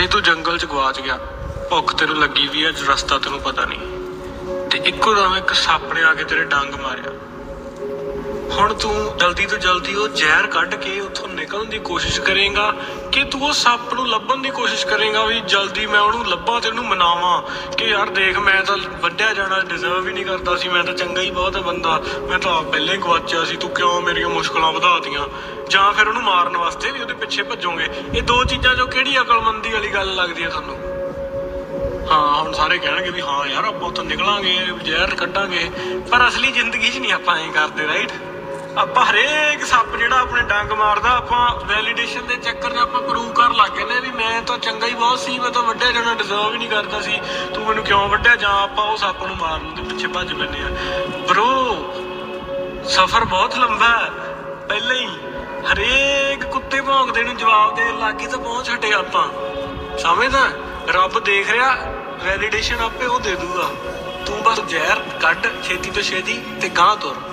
ਜੇ ਤੂੰ ਜੰਗਲ 'ਚ ਗਵਾਚ ਗਿਆ, ਭੁੱਖ ਤੈਨੂੰ ਲੱਗੀ ਵੀ ਹੈ ਰਸਤਾ ਤੈਨੂੰ ਪਤਾ ਨਹੀਂ। ਤੇ ਇੱਕੋ ਦਮ ਇੱਕ ਸੱਪ ਨੇ ਆ ਕੇ ਤੇਰੇ ਡੰਗ ਮਾਰਿਆ। ਹੁਣ ਤੂੰ ਜਲਦੀ ਤੋਂ ਜਲਦੀ ਉਹ ਜ਼ਹਿਰ ਕੱਢ ਕੇ ਉੱਥੋਂ ਨਿਕਲਣ ਦੀ ਕੋਸ਼ਿਸ਼ ਕਰੇਗਾ ਕਿ ਤੂੰ ਉਹ ਸੱਪ ਨੂੰ ਲੱਭਣ ਦੀ ਕੋਸ਼ਿਸ਼ ਕਰੇਗਾ ਵੀ ਜਲਦੀ ਮੈਂ ਉਹਨੂੰ ਲੱਭਾਂ ਤੇ ਉਹਨੂੰ ਮਨਾਵਾਂ ਕਿ ਯਾਰ ਦੇਖ ਮੈਂ ਤਾਂ ਵੱਡਿਆ ਜਾਣਾ ਡਿਜ਼ਰਵ ਹੀ ਨਹੀਂ ਕਰਦਾ ਸੀ, ਮੈਂ ਤਾਂ ਚੰਗਾ ਹੀ ਬਹੁਤ ਬੰਦਾ, ਮੈਂ ਤਾਂ ਆਪ ਪਹਿਲੇ ਹੀ ਗਵਾਚਿਆ ਸੀ, ਤੂੰ ਕਿਉਂ ਮੇਰੀਆਂ ਮੁਸ਼ਕਲਾਂ ਵਧਾਤੀਆਂ? ਜਾਂ ਫਿਰ ਉਹਨੂੰ ਮਾਰਨ ਵਾਸਤੇ ਵੀ ਉਹਦੇ ਪਿੱਛੇ ਭੱਜੋਗੇ। ਇਹ ਦੋ ਚੀਜ਼ਾਂ ਚੋਂ ਕਿਹੜੀ ਅਕਲਮੰਦੀ ਵਾਲੀ ਗੱਲ ਲੱਗਦੀ ਹੈ ਤੁਹਾਨੂੰ? ਹਾਂ, ਹੁਣ ਸਾਰੇ ਕਹਿਣਗੇ ਵੀ ਹਾਂ ਯਾਰ ਆਪਾਂ ਉੱਥੋਂ ਨਿਕਲਾਂਗੇ, ਜ਼ਹਿਰ ਕੱਢਾਂਗੇ, ਪਰ ਅਸਲੀ ਜ਼ਿੰਦਗੀ 'ਚ ਨਹੀਂ ਆਪਾਂ ਐਂ ਕਰਦੇ ਰਾਈਟ ਆਪਾਂ ਹਰੇਕ ਸੱਪ ਜਿਹੜਾ ਆਪਣੇ ਡੰਗ ਮਾਰਦਾ, ਆਪਾਂ ਵੈਲੀਡੇਸ਼ਨ ਦੇ ਚੱਕਰ 'ਚ ਆਪਾਂ ਪ੍ਰੂਵ ਕਰ ਲੱਗ ਗਏ ਨੇ ਵੀ ਮੈਂ ਤਾਂ ਚੰਗਾ ਹੀ ਬਹੁਤ ਸੀ, ਮੈਂ ਤਾਂ ਵੱਡਿਆ ਜਾਣਾ ਡਿਜ਼ਰਵ ਹੀ ਨਹੀਂ ਕਰਦਾ ਸੀ। ਤੂੰ ਮੈਨੂੰ ਕਿਉਂ ਵੱਡਿਆ? ਜਾਂ ਆਪਾਂ ਉਹ ਸੱਪ ਨੂੰ ਮਾਰਨ ਦੇ ਪਿੱਛੇ ਭੱਜ ਪੈਂਦੇ ਆ ਬ్రో ਸਫ਼ਰ ਬਹੁਤ ਲੰਬਾ ਹੈ। ਪਹਿਲਾਂ ਹੀ ਹਰੇਕ ਕੁੱਤੇ ਭੌਂਕਦੇ ਨੂੰ ਜਵਾਬ ਦੇਣ ਲੱਗੇ ਤਾਂ ਪਹੁੰਚ ਹਟੇ ਆਪਾਂ। ਸਮਝਦਾ? ਰੱਬ ਦੇਖ ਰਿਹਾ ਵੈਲੀਡੇਸ਼ਨ ਆਪੇ ਉਹ ਦੇ ਦੂਗਾ। ਤੂੰ ਬਸ ਜ਼ਹਿਰ ਕੱਢ, ਛੇਤੀ ਤੋਂ ਛੇਤੀ ਤੇ ਗਾਂ ਤੁਰ।